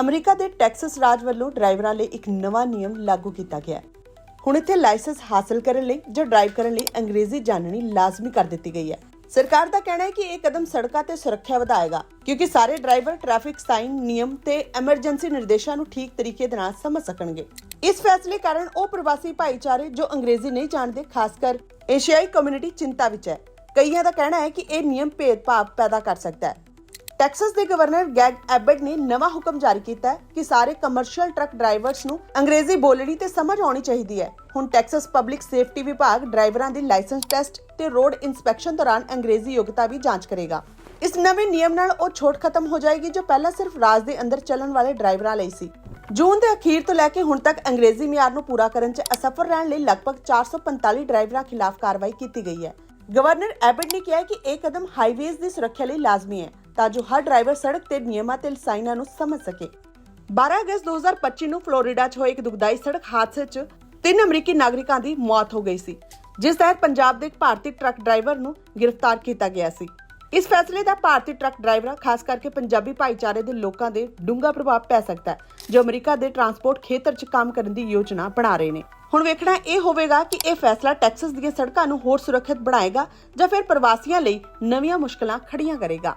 America ਦੇ Texas ਰਾਜ ਵੱਲੋਂ ਡਰਾਈਵਰਾਂ ਲਈ ਇੱਕ ਨਵਾਂ ਨਿਯਮ ਲਾਗੂ ਕੀਤਾ ਗਿਆ ਹੈ। ਹੁਣ ਇੱਥੇ ਲਾਇਸੈਂਸ ਹਾਸਲ ਕਰਨ ਲਈ ਜਾਂ ਡਰਾਈਵ ਕਰਨ ਲਈ ਅੰਗਰੇਜ਼ੀ ਜਾਣਨੀ ਲਾਜ਼ਮੀ ਕਰ ਦਿੱਤੀ ਗਈ ਹੈ। ਸਰਕਾਰ ਦਾ ਕਹਿਣਾ ਹੈ ਕਿ ਇਹ ਕਦਮ ਸੜਕਾਂ ਤੇ ਸੁਰੱਖਿਆ ਵਧਾਏਗਾ, ਕਿਉਂਕਿ ਸਾਰੇ ਡਰਾਈਵਰ ਟ੍ਰੈਫਿਕ ਸਾਈਨ ਨਿਯਮ ਤੇ ਐਮਰਜੈਂਸੀ ਨਿਰਦੇਸ਼ਾਂ ਨੂੰ ਠੀਕ ਤਰੀਕੇ ਦੇ ਨਾਲ ਸਮਝ ਸਕਣਗੇ। ਇਸ ਫੈਸਲੇ ਕਾਰਨ ਉਹ ਪ੍ਰਵਾਸੀ ਭਾਈਚਾਰੇ ਜੋ ਅੰਗਰੇਜ਼ੀ ਨਹੀਂ ਜਾਣਦੇ, ਖਾਸ ਕਰ ਏਸ਼ੀਆਈ ਕਮਿਊਨਿਟੀ ਚਿੰਤਾ ਵਿੱਚ ਹੈ। ਕਈਆਂ ਦਾ ਕਹਿਣਾ ਹੈ ਕਿ ਇਹ ਨਿਯਮ ਭੇਦਭਾਵ ਪੈਦਾ ਕਰ ਸਕਦਾ ਹੈ। ਟੈਕਸਸ ਦੇ ਗਵਰਨਰ ਗੈਗ ਐਬਟ ਨੇ ਨਵਾਂ ਹੁਕਮ ਜਾਰੀ ਕੀਤਾ ਹੈ ਕਿ ਸਾਰੇ ਕਮਰਸ਼ੀਅਲ ਟਰੱਕ ਡਰਾਈਵਰਸ ਨੂੰ ਅੰਗਰੇਜ਼ੀ ਬੋਲਣੀ ਤੇ ਸਮਝ ਆਉਣੀ ਚਾਹੀਦੀ ਹੈ। ਹੁਣ ਟੈਕਸਸ ਪਬਲਿਕ ਸੇਫਟੀ ਵਿਭਾਗ ਡਰਾਈਵਰਾਂ ਦੀ ਲਾਇਸੈਂਸ ਟੈਸਟ ਤੇ ਰੋਡ ਇਨਸਪੈਕਸ਼ਨ ਦੌਰਾਨ ਅੰਗਰੇਜ਼ੀ ਯੋਗਤਾ ਵੀ ਜਾਂਚ ਕਰੇਗਾ। ਇਸ ਨਵੇਂ ਨਿਯਮ ਨਾਲ ਉਹ ਛੋਟ ਖਤਮ ਹੋ ਜਾਏਗੀ ਜੋ ਪਹਿਲਾਂ ਸਿਰਫ ਰਾਜ ਦੇ ਅੰਦਰ ਚੱਲਣ ਵਾਲੇ ਡਰਾਈਵਰਾਂ ਲਈ ਸੀ। ਜੂਨ ਦੇ ਅਖੀਰ ਤੋਂ ਲੈ ਕੇ ਹੁਣ ਤੱਕ ਅੰਗਰੇਜ਼ੀ ਮਿਆਰ ਨੂੰ ਪੂਰਾ ਕਰਨ 'ਚ ਅਸਫਲ ਰਹਿਣ ਲਈ ਲਗਭਗ 445 ਡਰਾਈਵਰਾਂ ਖਿਲਾਫ ਕਾਰਵਾਈ ਕੀਤੀ ਗਈ ਹੈ। ਗਵਰਨਰ ਐਬਟ ਨੇ ਕਿਹਾ ਕਿ ਇਹ ਕਦਮ ਹਾਈਵੇਜ਼ ਦੀ ਸੁਰੱਖਿਆ ਲਈ ਲਾਜ਼ਮੀ ਹੈ। ਤਾਂ ਜੋ ਹਰ ਡਰਾਈਵਰ ਸੜਕ ਤੇ ਨਿਯਮਾਂ ਤੇ ਸਾਈਨਾਂ ਨੂੰ ਸਮਝ ਸਕੇ। 12 ਅਗਸਤ 2025 ਨੂੰ ਫਲੋਰੀਡਾ 'ਚ ਹੋਏ ਇੱਕ ਦੁਖਦਾਈ ਸੜਕ ਹਾਦਸੇ 'ਚ ਤਿੰਨ ਅਮਰੀਕੀ ਨਾਗਰਿਕਾਂ ਦੀ ਮੌਤ ਹੋ ਗਈ ਸੀ, ਜਿਸ ਤਹਿਤ ਪੰਜਾਬ ਦੇ ਇੱਕ ਭਾਰਤੀ ਟਰੱਕ ਡਰਾਈਵਰ ਨੂੰ ਗ੍ਰਿਫਤਾਰ ਕੀਤਾ ਗਿਆ ਸੀ। ਇਸ ਫੈਸਲੇ ਦਾ ਭਾਰਤੀ ਟਰੱਕ ਡਰਾਈਵਰਾਂ, ਖਾਸ ਕਰਕੇ ਪੰਜਾਬੀ ਭਾਈਚਾਰੇ ਦੇ ਲੋਕਾਂ ਦੇ ਡੂੰਘਾ ਪ੍ਰਭਾਵ ਪੈ ਸਕਦਾ ਹੈ, ਜੋ ਅਮਰੀਕਾ ਦੇ ਟਰਾਂਸਪੋਰਟ ਖੇਤਰ 'ਚ ਕੰਮ ਕਰਨ ਦੀ ਯੋਜਨਾ ਬਣਾ ਰਹੇ ਨੇ। ਹੁਣ ਵੇਖਣਾ ਇਹ ਹੋਵੇਗਾ ਕਿ ਇਹ ਫੈਸਲਾ ਟੈਕਸਸ ਦੀਆਂ ਸੜਕਾਂ ਨੂੰ ਹੋਰ ਸੁਰੱਖਿਅਤ ਬਣਾਏਗਾ ਜਾਂ ਫਿਰ ਪ੍ਰਵਾਸੀਆਂ ਲਈ ਨਵੀਆਂ ਮੁਸ਼ਕਲਾਂ ਖੜੀਆਂ ਕਰੇਗਾ।